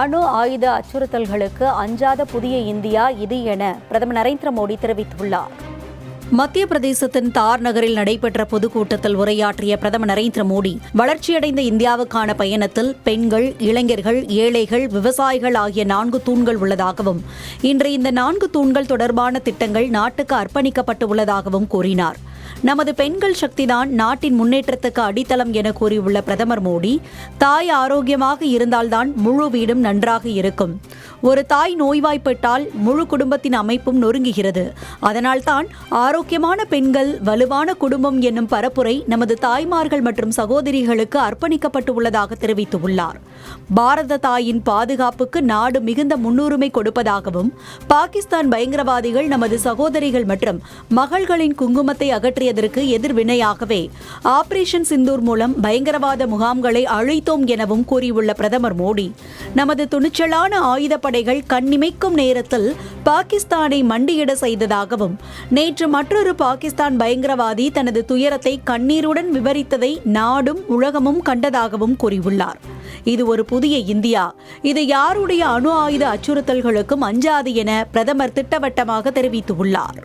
அணு ஆயுத அச்சுறுத்தல்களுக்கு அஞ்சாத புதிய இந்தியா இது என பிரதமர் நரேந்திர மோடி தெரிவித்துள்ளார். மத்திய பிரதேசத்தின் தார் நகரில் நடைபெற்ற பொதுக்கூட்டத்தில் உரையாற்றிய பிரதமர் நரேந்திர மோடி வளர்ச்சியடைந்த இந்தியாவுக்கான பயணத்தில் பெண்கள் இளைஞர்கள் ஏழைகள் விவசாயிகள் ஆகிய நான்கு தூண்கள் உள்ளதாகவும் இன்று இந்த நான்கு தூண்கள் தொடர்பான திட்டங்கள் நாட்டுக்கு அர்ப்பணிக்கப்பட்டு உள்ளதாகவும் கூறினார். நமது பெண்கள் சக்திதான் நாட்டின் முன்னேற்றத்துக்கு அடித்தளம் என கூறியுள்ள பிரதமர் மோடி தாய் ஆரோக்கியமாக இருந்தால்தான் முழு வீடும் நன்றாக இருக்கும். ஒரு தாய் நோய்வாய்ப்பட்டால் முழு குடும்பத்தின் அமைப்பும் நொறுங்குகிறது. அதனால்தான் ஆரோக்கியமான பெண்கள் வலுவான குடும்பம் என்னும் பரப்புரை நமது தாய்மார்கள் மற்றும் சகோதரிகளுக்கு அர்ப்பணிக்கப்பட்டு உள்ளதாக தெரிவித்துள்ளார். பாரத தாயின் பாதுகாப்புக்கு நாடு மிகுந்த முன்னுரிமை கொடுப்பதாகவும் பாகிஸ்தான் பயங்கரவாதிகள் நமது சகோதரிகள் மற்றும் மகள்களின் குங்குமத்தை அகற்றியதற்கு எதிர்வினையாகவே ஆபரேஷன் சிந்தூர் மூலம் பயங்கரவாத முகாம்களை அழித்தோம் எனவும் கூறியுள்ள பிரதமர் மோடி நமது துணிச்சலான படைகள் கண்ணிமைக்கும் நேரத்தில் பாகிஸ்தானை மண்டியிட செய்ததாகவும் நேற்று மற்றொரு பாகிஸ்தான் பயங்கரவாதி தனது துயரத்தை கண்ணீருடன் விவரித்ததை நாடும் உலகமும் கண்டதாகவும் கூறியுள்ளார். இது ஒரு புதிய இந்தியா. இது யாருடைய அணு ஆயுத அச்சுறுத்தல்களுக்கும் அஞ்சாது என பிரதமர் திட்டவட்டமாக தெரிவித்துள்ளார்.